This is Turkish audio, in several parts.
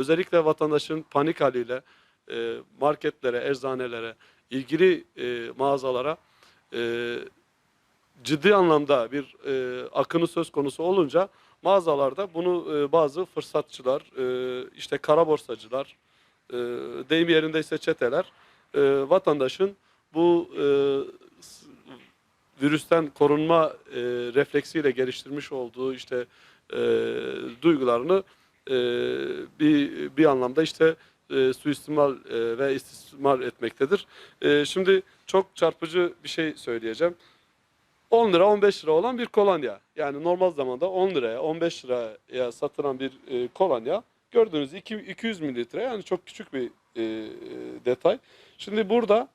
özellikle vatandaşın panik haliyle e, marketlere, eczanelere, ilgili e, mağazalara e, ciddi anlamda bir e, akını söz konusu olunca mağazalarda bunu e, bazı fırsatçılar, e, işte kara borsacılar, e, deyim yerindeyse çeteler e, vatandaşın bu e, virüsten korunma e, refleksiyle geliştirmiş olduğu işte e, duygularını e, bir bir anlamda işte e, suistimal e, ve istismar etmektedir. E, şimdi çok çarpıcı bir şey söyleyeceğim. 10 lira 15 lira olan bir kolonya. Yani normal zamanda 10 liraya 15 liraya satılan bir e, kolonya gördüğünüz iki- 200 mililitre yani çok küçük bir e, detay. Şimdi burada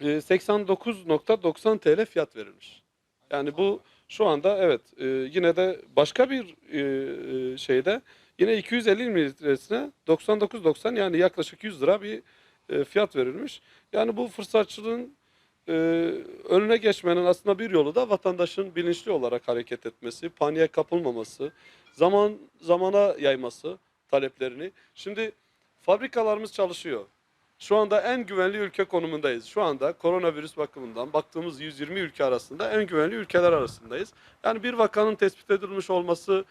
e, 89.90 TL fiyat verilmiş. Yani bu şu anda evet e, yine de başka bir e, e, şeyde yine 250 mililitresine 99.90 yani yaklaşık 100 lira bir e, fiyat verilmiş. Yani bu fırsatçılığın e, önüne geçmenin aslında bir yolu da vatandaşın bilinçli olarak hareket etmesi, paniğe kapılmaması, zaman zamana yayması taleplerini. Şimdi fabrikalarımız çalışıyor. Şu anda en güvenli ülke konumundayız. Şu anda koronavirüs bakımından baktığımız 120 ülke arasında en güvenli ülkeler arasındayız. Yani bir vakanın tespit edilmiş olması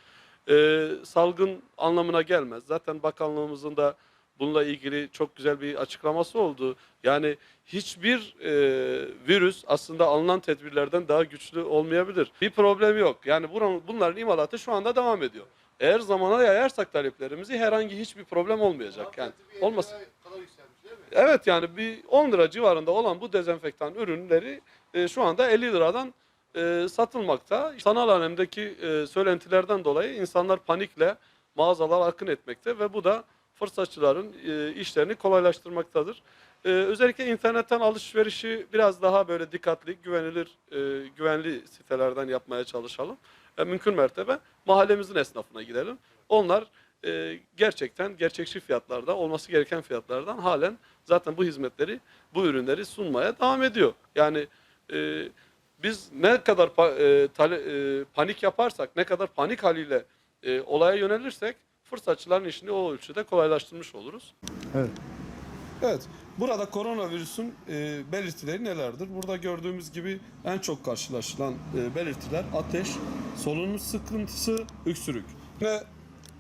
e, salgın anlamına gelmez. Zaten bakanlığımızın da bununla ilgili çok güzel bir açıklaması oldu. Yani hiçbir e, virüs aslında alınan tedbirlerden daha güçlü olmayabilir. Bir problem yok. Yani buranın, bunların imalatı şu anda devam ediyor. Eğer zamana yayarsak taleplerimizi herhangi hiçbir problem olmayacak. Yani olmasın. Evet yani bir 10 lira civarında olan bu dezenfektan ürünleri e, şu anda 50 liradan e, satılmakta. Sanal alemdeki e, söylentilerden dolayı insanlar panikle mağazalar akın etmekte ve bu da fırsatçıların e, işlerini kolaylaştırmaktadır. E, özellikle internetten alışverişi biraz daha böyle dikkatli, güvenilir, e, güvenli sitelerden yapmaya çalışalım. E, mümkün mertebe mahallemizin esnafına gidelim. Onlar e, gerçekten gerçekçi fiyatlarda, olması gereken fiyatlardan halen zaten bu hizmetleri, bu ürünleri sunmaya devam ediyor. Yani e, biz ne kadar pa- e, tale- e, panik yaparsak, ne kadar panik haliyle e, olaya yönelirsek fırsatçıların işini o ölçüde kolaylaştırmış oluruz. Evet. Evet, burada koronavirüsün e, belirtileri nelerdir? Burada gördüğümüz gibi en çok karşılaşılan e, belirtiler ateş, solunum sıkıntısı, öksürük. Ve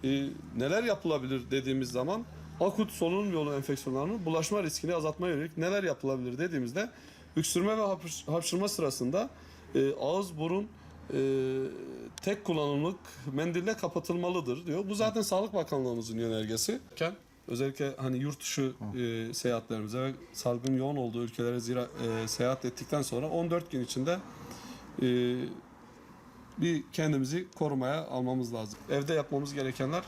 e, neler yapılabilir dediğimiz zaman akut solunum yolu enfeksiyonlarının bulaşma riskini azaltmaya yönelik neler yapılabilir dediğimizde öksürme ve hapşırma sırasında e, ağız, burun e, tek kullanımlık mendille kapatılmalıdır diyor. Bu zaten Sağlık Bakanlığımızın yönergesi. Özellikle hani yurt dışı e, seyahatlerimize ve salgın yoğun olduğu ülkelere zira, e, seyahat ettikten sonra 14 gün içinde e, bir kendimizi korumaya almamız lazım. Evde yapmamız gerekenler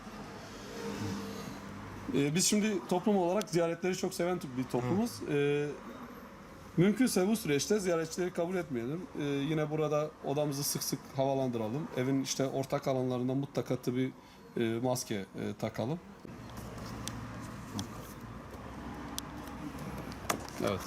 e, biz şimdi toplum olarak ziyaretleri çok seven bir toplumuz. E, mümkünse bu süreçte ziyaretçileri kabul etmeyelim. E, yine burada odamızı sık sık havalandıralım. Evin işte ortak alanlarında mutlaka bir e, maske e, takalım. Evet.